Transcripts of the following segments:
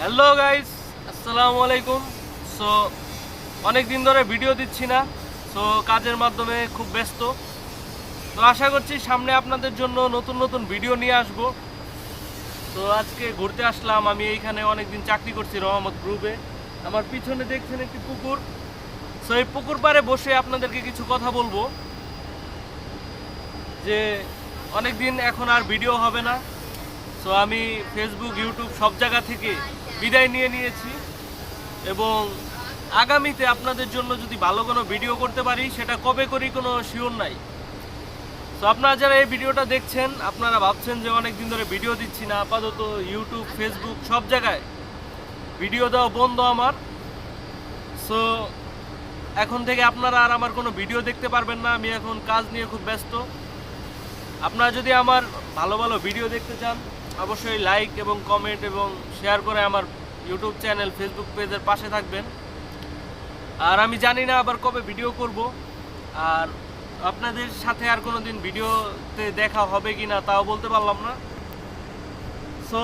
Hello guys, আসসালামু আলাইকুম। So অনেক দিন ধরে ভিডিও দিচ্ছি না। সো কাজের মাধ্যমে খুব ব্যস্ত। তো আশা করছি সামনে আপনাদের জন্য নতুন নতুন ভিডিও নিয়ে আসব। তো আজকে ঘুরতে আসলাম। আমি এইখানে অনেকদিন চাকরি করছি রহমত গ্রুপে আমার পিছনে দেখছেন একটি পুকুর। সো এই পুকুর পাড়ে বসে আপনাদেরকে কিছু কথা বলব। যে অনেক দিন এখন আর ভিডিও হবে না। সো আমি ফেসবুক ইউটিউব সব জায়গা থেকে বিদায় নিয়ে নিয়েছি। এবং আগামীতে আপনাদের জন্য যদি ভালো কোনো ভিডিও করতে পারি, সেটা কবে করি কোনো শিওর নাই। তো আপনারা যারা এই ভিডিওটা দেখছেন, আপনারা ভাবছেন যে অনেক দিন ধরে ভিডিও দিচ্ছি না, আপাতত ইউটিউব ফেসবুক সব জায়গায় ভিডিও দেওয়া বন্ধ আমার। সো এখন থেকে আপনারা আর আমার কোনো ভিডিও দেখতে পারবেন না, আমি এখন কাজ নিয়ে খুব ব্যস্ত। আপনারা যদি আমার ভালো ভালো ভিডিও দেখতে চান অবশ্যই লাইক এবং কমেন্ট এবং শেয়ার করে আমার ইউটিউব চ্যানেল ফেসবুক পেজের পাশে থাকবেন। আর আমি জানি না আবার কবে ভিডিও করব। আর আপনাদের সাথে আর কোনো দিন ভিডিওতে দেখা হবে কি না তাও বলতে পারলাম না। সো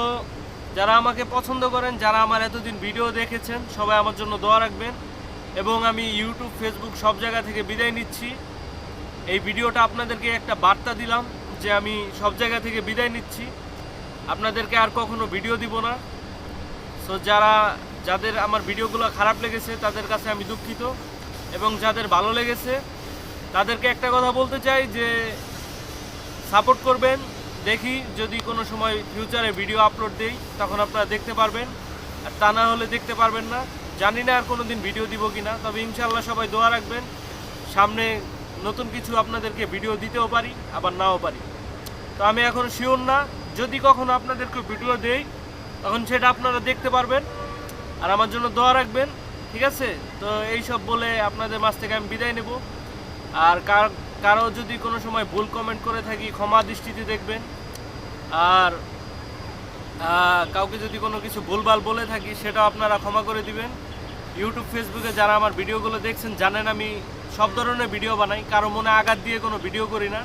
যারা আমাকে পছন্দ করেন, যারা আমার এতদিন ভিডিও দেখেছেন, সবাই আমার জন্য দোয়া রাখবেন। এবং আমি ইউটিউব ফেসবুক সব জায়গা থেকে বিদায় নিচ্ছি। এই ভিডিওটা আপনাদেরকে একটা বার্তা দিলাম যে আমি সব জায়গা থেকে বিদায় নিচ্ছি। আপনাদেরকে আর কখনো ভিডিও দিব না। সো যারা, যাদের আমার ভিডিওগুলো খারাপ লেগেছে, তাদের কাছে আমি দুঃখিত। এবং যাদের ভালো লেগেছে, তাদেরকে একটা কথা বলতে চাই যে সাপোর্ট করবেন। দেখি যদি কোনো সময় ফিউচারে ভিডিও আপলোড দেই, তখন আপনারা দেখতে পারবেন। আর তা না হলে দেখতে পারবেন না। জানি না আর কোনো দিন ভিডিও দিব কি না তবে ইনশাল্লাহ সবাই দোয়া রাখবেন। সামনে নতুন কিছু আপনাদেরকে ভিডিও দিতেও পারি, আবার নাও পারি। তো আমি এখন শিওর না। যদি কখনো আপনাদেরকে ভিডিও দেই, তখন সেটা আপনারা দেখতে পারবেন আর আমার জন্য দোয়া রাখবেন, ঠিক আছে? তো এই সব বলে আপনাদের মাছ থেকে আমি বিদায় নেব। আর কার, কারও যদি কোনো সময় ভুল কমেন্ট করে থাকি, ক্ষমা দৃষ্টিতে দেখবেন। আর কাউকে যদি কোনো কিছু ভুলভাল বলে থাকি সেটা আপনারা ক্ষমা করে দিবেন। ইউটিউব ফেসবুকে যারা আমার ভিডিওগুলো দেখছেন, জানেন আমি সব ধরনের ভিডিও বানাই। কারও মনে আঘাত দিয়ে কোনো ভিডিও করি না।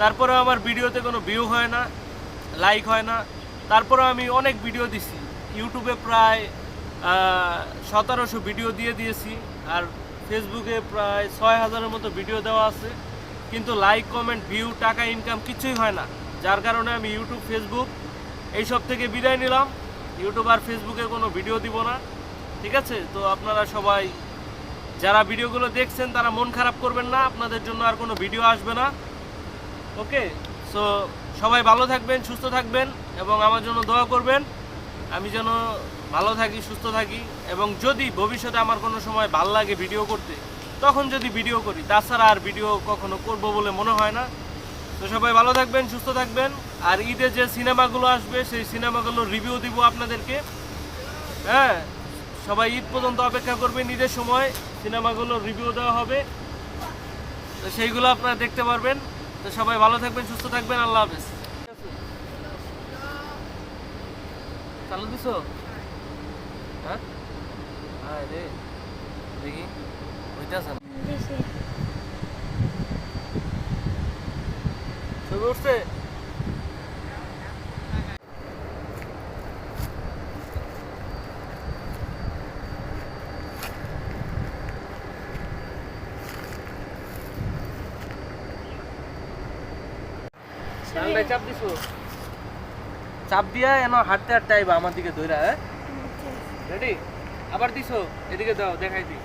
তারপরে আমার ভিডিওতে কোনো ভিউ হয় না। লাইক হয় না। তারপরে আমি অনেক ভিডিও দিছি। ইউটিউবে প্রায় সতেরোশো ভিডিও দিয়ে দিয়েছি। আর ফেসবুকে প্রায় ছয় হাজারের মতো ভিডিও দেওয়া আছে। কিন্তু লাইক কমেন্ট ভিউ টাকা ইনকাম কিছুই হয় না। যার কারণে আমি ইউটিউব ফেসবুক এইসব থেকে বিদায় নিলাম। ইউটিউব আর ফেসবুকে কোনো ভিডিও দিব না। ঠিক আছে? তো আপনারা সবাই, যারা ভিডিওগুলো দেখছেন, তারা মন খারাপ করবেন না। আপনাদের জন্য আর কোনো ভিডিও আসবে না। ওকে সো সবাই ভালো থাকবেন, সুস্থ থাকবেন এবং আমার জন্য দোয়া করবেন। আমি যেন ভালো থাকি, সুস্থ থাকি এবং যদি ভবিষ্যতে আমার কোনো সময় ভালো লাগে ভিডিও করতে, তখন যদি ভিডিও করি। তাছাড়া আর ভিডিও কখনো করব বলে মনে হয় না। তো সবাই ভালো থাকবেন, সুস্থ থাকবেন। আর ঈদে যে সিনেমাগুলো আসবে, সেই সিনেমাগুলোর রিভিউ দিব আপনাদেরকে। হ্যাঁ সবাই ঈদ পর্যন্ত অপেক্ষা করবেন ঈদের সময়। সিনেমাগুলোর রিভিউ দেওয়া হবে। তো সেইগুলো আপনারা দেখতে পারবেন। তো সবাই ভালো থাকবেন সুস্থ থাকবেন আল্লাহ হাফেজ। চালু দিছো? হ্যাঁ? হ্যাঁ রে দেখি হইতেছে না? ছবি উঠছে? চাপ দিছো। চাপ দিয়া এন হাঁটতে হাঁটতে আইবা আমার দিকে ধইরা হ্যাঁ? রেডি আবার দিছো এদিকে দাও দেখাই দি